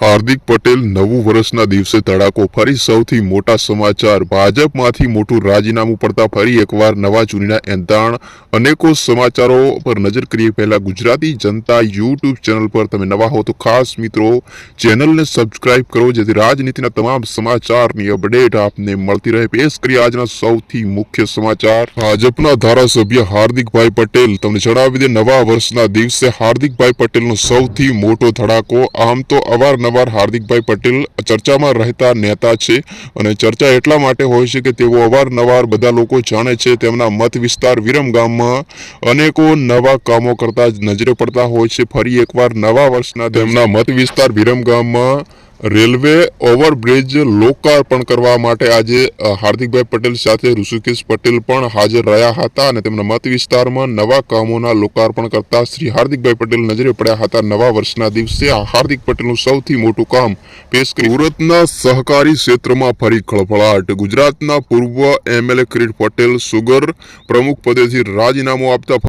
હાર્દિક પટેલ નવું વર્ષના દિવસે તડાકો. ફરી સૌથી મોટા સમાચાર. ભાજપમાંથી મોટું રાજીનામું પડતા ફરી એકવાર નવા ચૂંટણીના એંધાણ. અનેકો સમાચારો પર નજર કરીએ પહેલા ગુજરાતી જનતા યુટ્યુબ ચેનલ પર. તમે નવા હો તો ખાસ મિત્રો, ચેનલને સબસ્ક્રાઇબ કરો, જેથી રાજનીતિના તમામ સમાચારની અપડેટ આપને મળતી રહે. પેશ કરીએ આજના સૌથી મુખ્ય સમાચાર. ભાજપના ધારાસભ્ય હાર્દિકભાઈ પટેલ. તમને જણાવી દે નવા વર્ષના દિવસે હાર્દિકભાઈ પટેલનો સૌથી મોટો ધડાકો આમ તો અવારનવાર હાર્દિકભાઈ પટેલ ચર્ચામાં રહેતા નેતા છે અને ચર્ચા એટલા માટે હોય છે કે તેઓ અવારનવાર બધા લોકો જાણે છે તેમના મત વિસ્તાર વિરમ ગામમાં અનેકો નવા કામો કરતા નજરે પડતા હોય છે. ફરી એકવાર નવા વર્ષના તેમના મત વિસ્તાર વિરમ ગામમાં રેલવે ઓવરબ્રિજ લોકાર્પણ કરવા માટે આજે હાર્દિકભાઈ પટેલ સાથે ઋષિકેશ પટેલ પણ હાજર રહ્યા હતા અને તેમના મત વિસ્તારમાં નવા કામોના લોકાર્પણ કરતા શ્રી હાર્દિકભાઈ પટેલ નજરે પડ્યા હતા. નવા વર્ષના દિવસે હાર્દિક પટેલનું સૌથી મોટું કામ પેશ કર્યું સુરતના સહકારી ક્ષેત્રમાં ફરી ખળભળાટ. ગુજરાતના પૂર્વ એમએલએ કિરીટ પટેલ સુગર પ્રમુખ પદેથી રાજીનામું આપતા